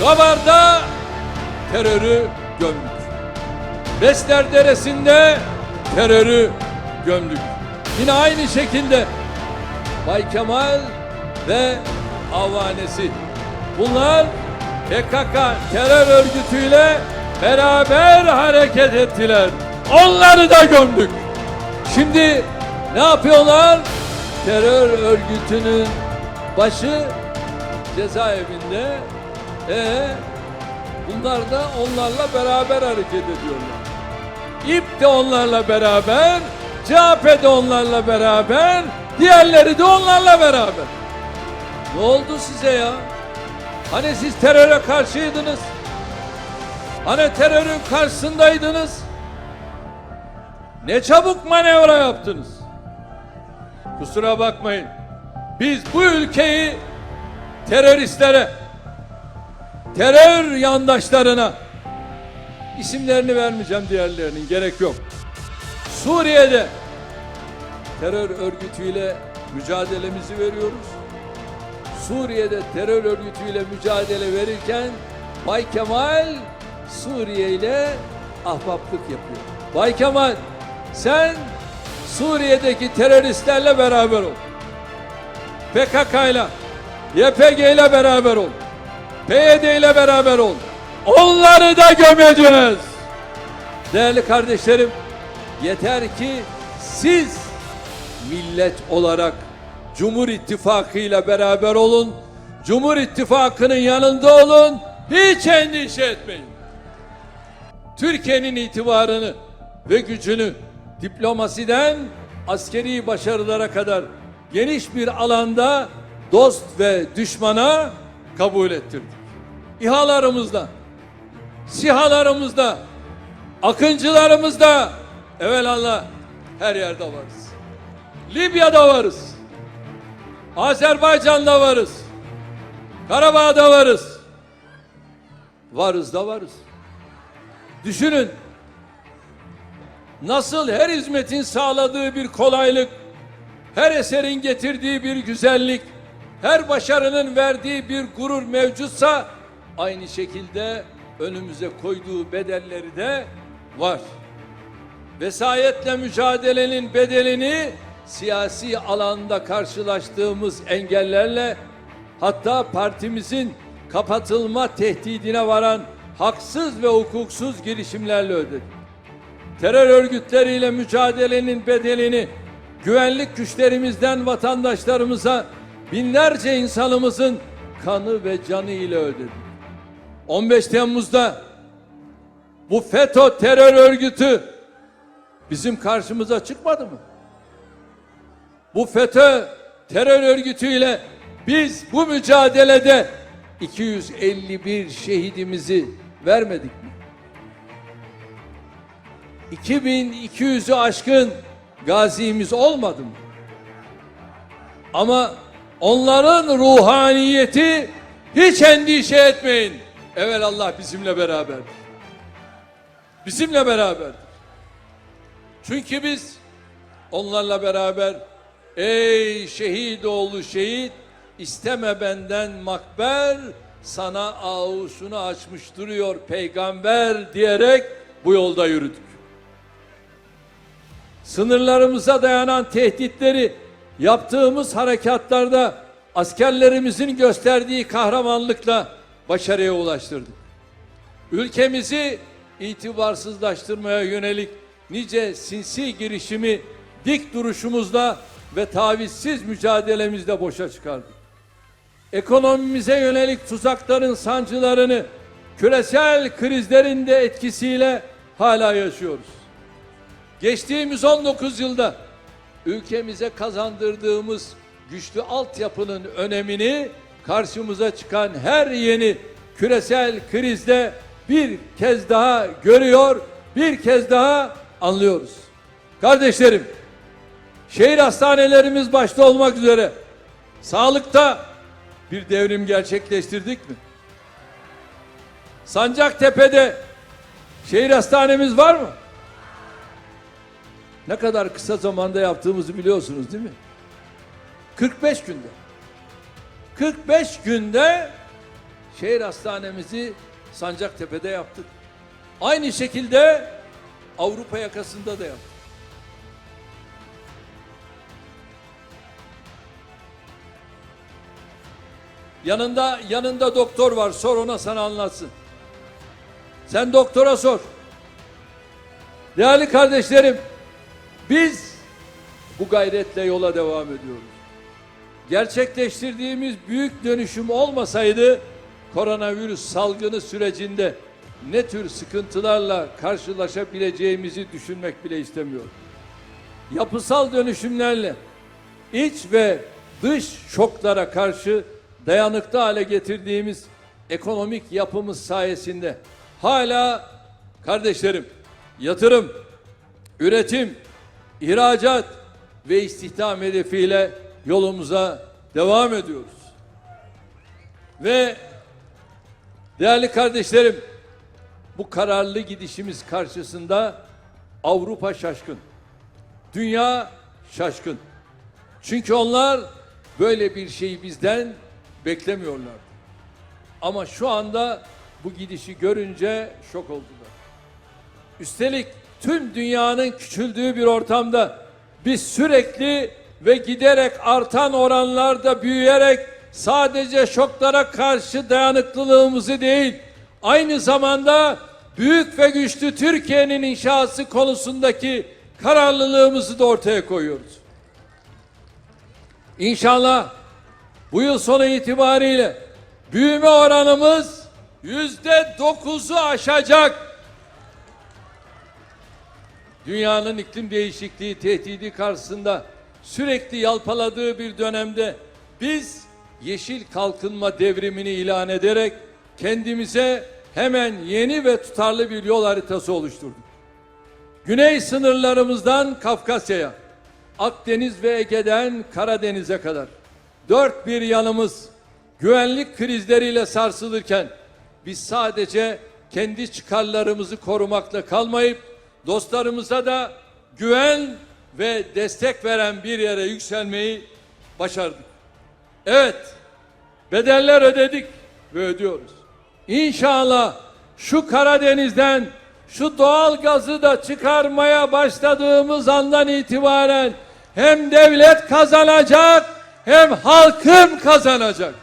Gabar'da terörü gömdük. Besler Deresi'nde terörü gömdük. Yine aynı şekilde Bay Kemal ve avanesi. Bunlar PKK terör örgütüyle beraber hareket ettiler. Onları da gömdük. Şimdi ne yapıyorlar? Terör örgütünün başı cezaevinde. E bunlar da onlarla beraber hareket ediyorlar. İP de onlarla beraber, CHP de onlarla beraber, diğerleri de onlarla beraber. Ne oldu size ya? Hani siz teröre karşıydınız? Hani terörün karşısındaydınız? Ne çabuk manevra yaptınız? Kusura bakmayın. Biz bu ülkeyi teröristlere, terör yandaşlarına isimlerini vermeyeceğim diğerlerinin gerek yok. Suriye'de terör örgütüyle mücadelemizi veriyoruz. Suriye'de terör örgütüyle mücadele verirken Bay Kemal Suriye ile ahbaplık yapıyor. Bay Kemal sen Suriye'deki teröristlerle beraber ol. PKK ile YPG ile beraber ol. PYD ile beraber ol. Onları da gömeceğiz. Değerli kardeşlerim, yeter ki siz millet olarak Cumhur İttifakı ile beraber olun. Cumhur İttifakı'nın yanında olun. Hiç endişe etmeyin. Türkiye'nin itibarını ve gücünü diplomasiden askeri başarılara kadar geniş bir alanda dost ve düşmana kabul ettirdik. İHA'larımızla, SİHA'larımızda, akıncılarımızda evelallah her yerde varız. Libya'da varız. Azerbaycan'da varız. Karabağ'da varız. Varız da varız. Düşünün. Nasıl her hizmetin sağladığı bir kolaylık, her eserin getirdiği bir güzellik, her başarının verdiği bir gurur mevcutsa aynı şekilde önümüze koyduğu bedelleri de var. Vesayetle mücadelenin bedelini siyasi alanda karşılaştığımız engellerle hatta partimizin kapatılma tehdidine varan haksız ve hukuksuz girişimlerle ödedik. Terör örgütleriyle mücadelenin bedelini güvenlik güçlerimizden vatandaşlarımıza binlerce insanımızın kanı ve canı ile ödedik. 15 Temmuz'da bu FETÖ terör örgütü bizim karşımıza çıkmadı mı? Bu FETÖ terör örgütüyle biz bu mücadelede 251 şehidimizi vermedik mi? 2200'ü aşkın gazimiz olmadı mı? Ama onların ruhaniyeti hiç endişe etmeyin. Evet Allah bizimle beraberdir. Bizimle beraberdir. Çünkü biz onlarla beraber ey şehit oğlu şehit isteme benden makber sana ağusunu açmış duruyor peygamber diyerek bu yolda yürüdük. Sınırlarımıza dayanan tehditleri yaptığımız harekatlarda askerlerimizin gösterdiği kahramanlıkla başarıya ulaştırdık. Ülkemizi itibarsızlaştırmaya yönelik nice sinsi girişimi dik duruşumuzla ve tavizsiz mücadelemizle boşa çıkardık. Ekonomimize yönelik tuzakların sancılarını küresel krizlerin de etkisiyle hala yaşıyoruz. Geçtiğimiz 19 yılda ülkemize kazandırdığımız güçlü altyapının önemini karşımıza çıkan her yeni küresel krizde bir kez daha görüyor, bir kez daha anlıyoruz. Kardeşlerim, şehir hastanelerimiz başta olmak üzere sağlıkta bir devrim gerçekleştirdik mi? Sancaktepe'de şehir hastanemiz var mı? Ne kadar kısa zamanda yaptığımızı biliyorsunuz değil mi? 45 günde. 45 günde şehir hastanemizi Sancaktepe'de yaptık. Aynı şekilde Avrupa yakasında da yaptık. Yanında yanında doktor var. Sor ona sana anlatsın. Sen doktora sor. Değerli kardeşlerim, biz bu gayretle yola devam ediyoruz. Gerçekleştirdiğimiz büyük dönüşüm olmasaydı koronavirüs salgını sürecinde ne tür sıkıntılarla karşılaşabileceğimizi düşünmek bile istemiyorum. Yapısal dönüşümlerle iç ve dış şoklara karşı dayanıklı hale getirdiğimiz ekonomik yapımız sayesinde hala kardeşlerim yatırım, üretim, ihracat ve istihdam hedefiyle yolumuza devam ediyoruz. Ve değerli kardeşlerim bu kararlı gidişimiz karşısında Avrupa şaşkın. Dünya şaşkın. Çünkü onlar böyle bir şeyi bizden beklemiyorlar. Ama şu anda bu gidişi görünce şok oldular. Üstelik tüm dünyanın küçüldüğü bir ortamda biz sürekli ve giderek artan oranlarda büyüyerek sadece şoklara karşı dayanıklılığımızı değil, aynı zamanda büyük ve güçlü Türkiye'nin inşası konusundaki kararlılığımızı da ortaya koyuyoruz. İnşallah bu yıl sonu itibariyle büyüme oranımız yüzde dokuzu aşacak. Dünyanın iklim değişikliği tehdidi karşısında sürekli yalpaladığı bir dönemde biz yeşil kalkınma devrimini ilan ederek kendimize hemen yeni ve tutarlı bir yol haritası oluşturduk. Güney sınırlarımızdan Kafkasya'ya, Akdeniz ve Ege'den Karadeniz'e kadar dört bir yanımız güvenlik krizleriyle sarsılırken biz sadece kendi çıkarlarımızı korumakla kalmayıp dostlarımıza da güven ve destek veren bir yere yükselmeyi başardık. Evet, bedeller ödedik ve ödüyoruz. İnşallah şu Karadeniz'den şu doğal gazı da çıkarmaya başladığımız andan itibaren hem devlet kazanacak hem halkım kazanacak.